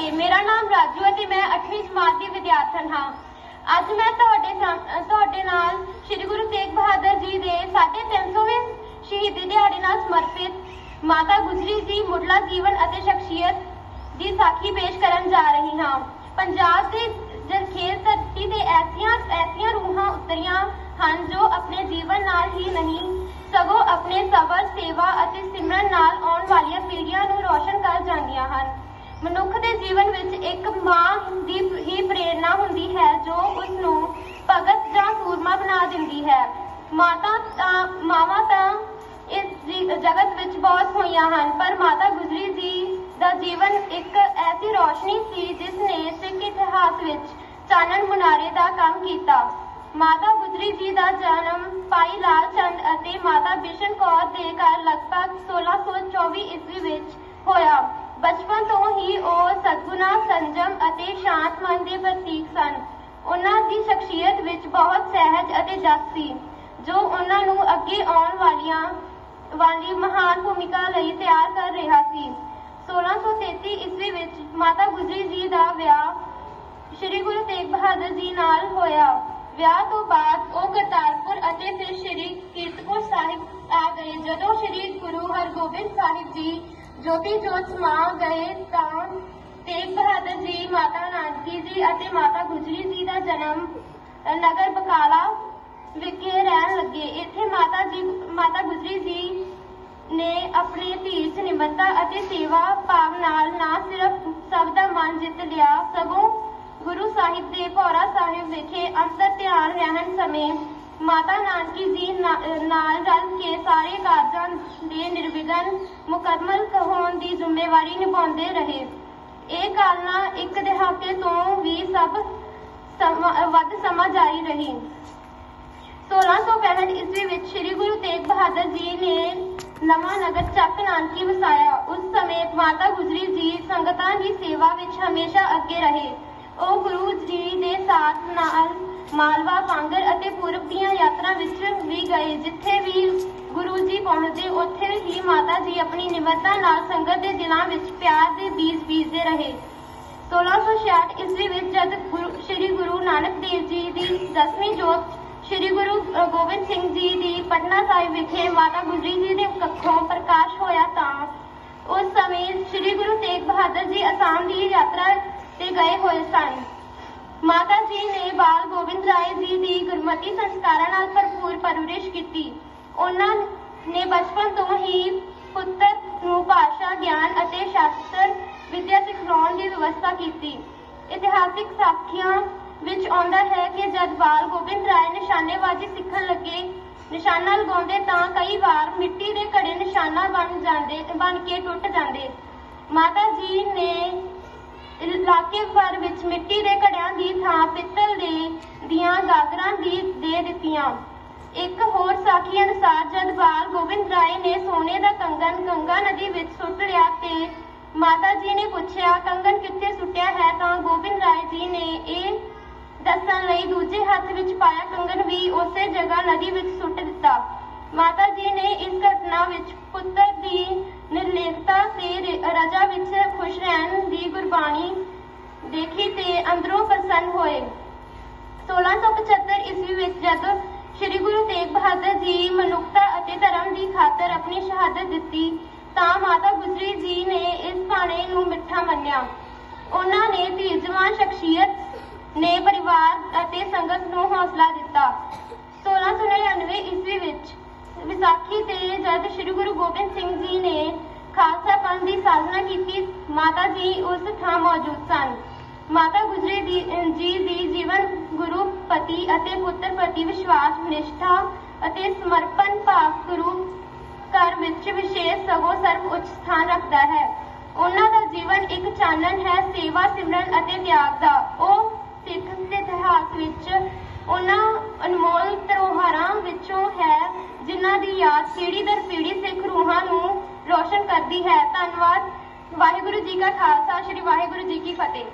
ਫਤਿਹ ਮੇਰਾ ਨਾਮ ਰਾਜੂ ਹੈ ਤੇ ਮੈਂ 8ਵੀਂ ਜਮਾਤ ਦੀ ਵਿਦਿਆਰਥਣ ਹਾਂ। ਅੱਜ ਮੈਂ ਤੁਹਾਡੇ ਤੁਹਾਡੇ ਨਾਲ ਸ੍ਰੀ ਗੁਰੂ ਤੇਗ ਬਹਾਦਰ ਜੀ ਦੇ 350ਵੇਂ ਸ਼ਹੀਦੀ ਦਿਹਾੜੇ ਨਾਲ ਸਮਰਪਿਤ ਮਾਤਾ ਗੁਜਰੀ ਜੀ, ਮੁੱਢਲਾ ਜੀਵਨ ਅਤੇ ਸ਼ਖਸੀਅਤ ਦੀ ਸਾਖੀ ਪੇਸ਼ ਕਰਨ ਜਾ ਰਹੀ ਹਾਂ। ਪੰਜਾਬ ਦੇ ਜਰਖੇਜ਼ ਧਰਤੀ ਤੇ ਐਸੀਆਂ ਐਸੀਆਂ ਰੂਹਾਂ ਉਤਰੀਆਂ ਹਨ ਜੋ ਆਪਣੇ ਜੀਵਨ ਨਾਲ ਹੀ ਨਹੀਂ, ਸਗੋਂ ਆਪਣੇ ਸਬਰ, ਸੇਵਾ ਅਤੇ ਸਿਮਰਨ ਨਾਲ ਆਉਣ ਵਾਲੀਆਂ ਪੀੜ੍ਹੀਆਂ ਨੂੰ ਰੋਸ਼ਨ ਕਰ ਜਾਂਦੀਆਂ ਹਨ। ਮਨੁੱਖ ਦੇ ਜੀਵਨ ਵਿੱਚ ਇੱਕ ਮਾਂ ਦੀ ਹੀ ਪ੍ਰੇਰਣਾ ਹੁੰਦੀ ਹੈ, ਜੋ ਉਸ ਨੂੰ ਭਗਤ ਜਾਂ ਸੂਰਮਾ ਬਣਾ ਦਿੰਦੀ ਹੈ। ਮਾਤਾ ਤਾਂ ਮਾਵਾਂ ਤਾਂ ਇਸ ਜਗਤ ਵਿੱਚ ਬਹੁਤ ਹੋਈਆਂ ਹਨ, ਪਰ ਮਾਤਾ ਗੁਜਰੀ ਜੀ ਦਾ ਜੀਵਨ ਇੱਕ ਐਸੀ ਰੋਸ਼ਨੀ ਸੀ ਜਿਸ ਨੇ ਸਿੱਖ ਇਤਿਹਾਸ ਵਿੱਚ ਚਾਨਣ ਮੁਨਾਰੇ ਦਾ ਕੰਮ ਕੀਤਾ। ਮਾਤਾ ਗੁਜਰੀ ਜੀ ਦਾ ਜਨਮ ਭਾਈ ਲਾਲ ਚੰਦ ਅਤੇ ਮਾਤਾ ਬਿਸ਼ਨ ਕੌਰ ਦੇ ਘਰ ਲਗਭਗ 1624 ਈਸਵੀ ਵਿੱਚ ਹੋਇਆ। ਬਚਪਨ ਤੋਂ ਹੀ ਉਹ ਸਦਗੁਣਾ, ਸੰਜਮ ਅਤੇ ਸ਼ਾਂਤ ਮਨ ਦੇ ਪ੍ਰਤੀਕ ਸਨ। ਉਹਨਾਂ ਦੀ ਸ਼ਖਸੀਅਤ ਵਿੱਚ ਬਹੁਤ ਸਹਿਜ ਅਤੇ ਜਸ ਸੀ, ਜੋ ਉਹਨਾਂ ਨੂੰ ਅੱਗੇ ਆਉਣ ਵਾਲੀਆਂ, ਵਾਲੀ ਮਹਾਨ ਭੂਮਿਕਾ ਲਈ ਤਿਆਰ ਕਰ ਰਿਹਾ ਸੀ। 1633 ਈਸਵੀ ਵਿੱਚ ਮਾਤਾ ਗੁਜਰੀ ਜੀ ਦਾ ਵਿਆਹ ਸ਼੍ਰੀ ਗੁਰੂ ਤੇਗ ਬਹਾਦਰ ਜੀ ਨਾਲ ਹੋਇਆ। ਵਿਆਹ ਤੋਂ ਬਾਅਦ ਉਹ ਕਰਤਾਰਪੁਰ ਅਤੇ ਫਿਰ ਸ਼੍ਰੀ ਕੀਰਤਪੁਰ ਸਾਹਿਬ ਆ ਗਏ। ਜਦੋਂ ਸ਼੍ਰੀ ਗੁਰੂ ਹਰਗੋਬਿੰਦ ਸਾਹਿਬ ਜੀ ਜੋਤੀ ਜੋਤ ਸਮਾ ਗਏ ਤਾਂ ਤੇਗ ਬਹਾਦਰ ਜੀ, ਮਾਤਾ ਨਾਨਕੀ ਜੀ ਅਤੇ ਮਾਤਾ ਗੁਜਰੀ ਜੀ ਦਾ ਜਨਮ ਨਗਰ ਬਕਾਲਾ ਵਿਖੇ ਰਹਿਣ ਲੱਗੇ। ਇੱਥੇ ਮਾਤਾ ਜੀ, ਮਾਤਾ ਗੁਜਰੀ ਜੀ ਨੇ ਆਪਣੀ ਧੀਰ ਨਿਮਰਤਾ ਅਤੇ ਸੇਵਾ ਭਾਵ ਨਾਲ ਨਾ ਸਿਰਫ ਸਭ ਦਾ ਮਨ ਜਿੱਤ ਲਿਆ, ਸਗੋਂ ਗੁਰੂ ਸਾਹਿਬ ਦੇ ਭੌਰਾ ਸਾਹਿਬ ਵਿਖੇ ਅੰਤਰ ਧਿਆਨ ਰਹਿਣ ਸਮੇਂ ਮਾਤਾ ਨਾਨਕੀ ਜੀ ਨਾਲ ਰਲ ਕੇ ਸਾਰੇ ਕਾਰਜਾਂ ਦੇ ਨਿਰਵਿਘਨ ਮੁਕੰਮਲ ਹੋਣ ਦੀ ਜ਼ਿੰਮੇਵਾਰੀ ਨਿਭਾਉਂਦੇ ਰਹੇ। ਇਹ ਕਾਲਨਾ ਇੱਕ ਦਹਾਕੇ ਤੋਂ ਵੀ ਸਭ ਵੱਧ ਸਮਾਂ ਜਾਰੀ ਰਹੀ। 1665 ਈਸਵੀ ਵਿੱਚ ਸ੍ਰੀ ਗੁਰੂ ਤੇਗ ਬਹਾਦਰ ਜੀ ਨੇ ਨਵਾਂ ਨਗਰ ਚੱਕ ਨਾਨਕੀ ਵਸਾਇਆ। ਉਸ ਸਮੇਂ ਮਾਤਾ ਗੁਜਰੀ ਜੀ ਸੰਗਤਾਂ ਦੀ ਸੇਵਾ ਵਿੱਚ ਹਮੇਸ਼ਾ ਅੱਗੇ ਰਹੇ। ਉਹ ਗੁਰੂ ਜੀ ਦੇ ਸਾਥ ਨਾਲ ਮਾਲਵਾ ਪਾਂਗਰ ਅਤੇ ਪੂਰਬ ਦੀਆਂ ਯਾਤਰਾ ਵਿੱਚ ਵੀ ਗਏ, ਜਿੱਥੇ ਵੀ ਗੁਰੂ ਜੀ ਪਹੁੰਚਦੇ, ਉੱਥੇ ਹੀ ਮਾਤਾ ਜੀ ਆਪਣੀ ਨਿਮਰਤਾ ਨਾਲ ਸੰਗਤ ਦੇ ਦਿਲਾਂ ਵਿੱਚ ਪਿਆਰ ਦੇ ਬੀਜ ਬੀਜਦੇ ਰਹੇ। 1666 ਈਸਵੀ ਵਿੱਚ ਜਦ ਗੁਰੂ, ਸ੍ਰੀ ਗੁਰੂ ਨਾਨਕ ਦੇਵ ਜੀ ਦੀ ਦਸਵੀਂ ਜੋਤ ਸ੍ਰੀ ਗੁਰੂ ਗੋਬਿੰਦ ਸਿੰਘ ਜੀ ਦੀ ਪਟਨਾ ਸਾਹਿਬ ਵਿਖੇ ਮਾਤਾ ਗੁਜਰੀ ਜੀ ਦੇ ਕੱਖੋਂ ਪ੍ਰਕਾਸ਼ ਹੋਇਆ ਤਾਂ ਉਸ ਸਮੇਂ ਸ੍ਰੀ ਗੁਰੂ ਤੇਗ ਬਹਾਦਰ ਜੀ ਅਸਾਮ ਦੀ ਯਾਤਰਾ ਤੇ ਗਏ ਹੋਏ ਸਨ। ਮਾਤਾ ਜੀ ਨੇ ਬਾਲ ਗੋਬਿੰਦ ਰਾਏ ਜੀ ਦੀ ਗੁਰਮਤਿ ਸੰਸਕਾਰਾਂ ਨਾਲ ਭਰਪੂਰ ਪਰਵਰਿਸ਼ ਕੀਤੀ। ਉਹਨਾਂ ਨੇ ਬਚਪਨ ਤੋਂ ਹੀ ਪੁੱਤਰ ਨੂੰ ਭਾਸ਼ਾ, ਗਿਆਨ ਅਤੇ ਸ਼ਾਸਤਰ ਵਿਦਿਆ ਸਿਖਾਉਣ ਦੀ ਵਿਵਸਥਾ ਕੀਤੀ। ਇਤਿਹਾਸਿਕ ਸਾਖੀਆਂ ਵਿੱਚ ਆਉਂਦਾ ਹੈ ਕਿ ਜਦ ਬਾਲ ਗੋਬਿੰਦ ਰਾਏ ਨਿਸ਼ਾਨੇਬਾਜ਼ੀ ਸਿੱਖਣ ਲੱਗੇ, ਨਿਸ਼ਾਨਾ ਲਗਾਉਂਦੇ ਤਾਂ ਕਈ ਵਾਰ ਮਿੱਟੀ ਦੇ ਘੜੇ ਨਿਸ਼ਾਨਾ ਬਣ ਜਾਂਦੇ, ਬਣ ਕੇ ਟੁੱਟ ਜਾਂਦੇ। ਮਾਤਾ ਜੀ ਨੇ ਇਲਾਕੇ ਭਰ ਵਿੱਚ ਮਿੱਟੀ ਦੇ ਘੜਿਆਂ ਦੀ ਥਾਂ ਪਿੱਤਲ ਦੇ ਦੀਆਂ ਗਾਗਰਾਂ ਦੀ ਦੇ ਦਿੱਤੀਆਂ। ਇੱਕ ਹੋਰ ਸਾਖੀ ਅਨੁਸਾਰ ਜਦ ਬਾਲ ਗੋਬਿੰਦ ਰਾਏ ਨੇ ਸੋਨੇ ਦਾ ਕੰਗਨ ਗੰਗਾ ਨਦੀ ਵਿੱਚ ਸੁੱਟ ਲਿਆ ਤੇ ਮਾਤਾ ਜੀ ਨੇ ਪੁੱਛਿਆ ਕੰਗਨ ਕਿੱਥੇ ਸੁੱਟਿਆ ਹੈ? ਤਾਂ ਗੋਬਿੰਦ ਰਾਏ ਜੀ ਨੇ ਇਹ ਦੱਸਣ ਲਈ ਦੂਜੇ ਹੱਥ ਵਿੱਚ ਪਾਇਆ ਕੰਗਨ ਵੀ ਉਸੇ ਜਗ੍ਹਾ ਨਦੀ ਵਿੱਚ ਸੁੱਟ ਦਿੱਤਾ। ਮਾਤਾ ਜੀ ਨੇ ਇਸ ਘਟਨਾ ਵਿੱਚ ਪੁੱਤਰ ਦੀ ਨਿਰਲੇਖਤਾ ਤੇ ਰਜਾ ਵਿੱਚ ਖੁਸ਼ ਰਹਿਣ ਦੀ ਗੁਰਬਾਣੀ ਦੇਖੀ ਤੇ ਅੰਦਰੋਂ ਪ੍ਰਸੰਨ ਹੋਏ। 1675 ਈਸਵੀ ਵਿੱਚ ਜਦ ਸ੍ਰੀ ਗੁਰੂ ਤੇਗ ਬਹਾਦਰ ਜੀ ਮਨੁੱਖਤਾ ਅਤੇ ਧਰਮ ਦੀ ਖਾਤਰ ਆਪਣੀ ਸ਼ਹਾਦਤ ਦਿੱਤੀ, ਤਾਂ ਮਾਤਾ ਗੁਜਰੀ ਜੀ ਨੇ ਇਸ ਭਾਣੇ ਨੂੰ ਮਿੱਠਾ ਮੰਨਿਆ। ਉਹਨਾਂ ਨੇ ਧੀਰਜਵਾਨ ਸ਼ਖਸੀਅਤ ਨੇ ਪਰਿਵਾਰ ਅਤੇ ਸੰਗਤ ਨੂੰ ਹੌਸਲਾ ਦਿੱਤਾ। 1699 ਈਸਵੀ ਵਿੱਚ ਵਿਸਾਖੀ ਤੇ ਜਦ ਸ੍ਰੀ ਗੁਰੂ ਗੋਬਿੰਦ ਸਿੰਘ ਜੀ ਨੇ ਖਾਲਸਾ ਪੰਥ ਦੀ ਸਾਜਨਾ ਕੀਤੀ, ਮਾਤਾ ਜੀ ਉਸ ਥਾਂ ਮੌਜੂਦ ਸਨ। ਮਾਤਾ ਗੁਜਰੀ ਦੀ ਜੀ ਦੀ ਜੀਵਨ ਗੁਰੂ ਪਤੀ ਅਤੇ ਪੁੱਤਰ ਪ੍ਰਤੀ ਵਿਸ਼ਵਾਸ, ਨਿਸ਼ਠਾ ਅਤੇ ਸਮਰਪਣ ਭਾਵ ਗੁਰੂ ਘਰ ਵਿੱਚ ਵਿਸ਼ੇਸ਼ ਸਗੋਂ ਸਰਵ ਉੱਚ ਸਥਾਨ ਰੱਖਦਾ ਹੈ। ਉਹਨਾਂ ਦਾ ਜੀਵਨ ਇੱਕ ਚਾਨਣ ਹੈ, ਸੇਵਾ ਸਿਮਰਨ ਅਤੇ ਤਿਆਗ ਦਾ। ਉਹ ਸਿੱਖ ਦੇ ਇਤਿਹਾਸ ਵਿੱਚ ਉਹਨਾਂ ਅਨਮੋਲ ਧਰੋਹਰਾਂ ਵਿੱਚੋਂ ਹੈ, ਜਿਨ੍ਹਾਂ ਦੀ ਯਾਦ ਪੀੜ੍ਹੀ ਦਰ ਪੀੜ੍ਹੀ ਸਿੱਖ ਰੂਹਾਂ ਨੂੰ ਰੋਸ਼ਨ ਕਰਦੀ ਹੈ। ਧੰਨਵਾਦ। ਵਾਹਿਗੁਰੂ ਜੀ ਕਾ ਖਾਲਸਾ, ਸ੍ਰੀ ਵਾਹਿਗੁਰੂ ਜੀ ਕੀ ਫਤਿਹ।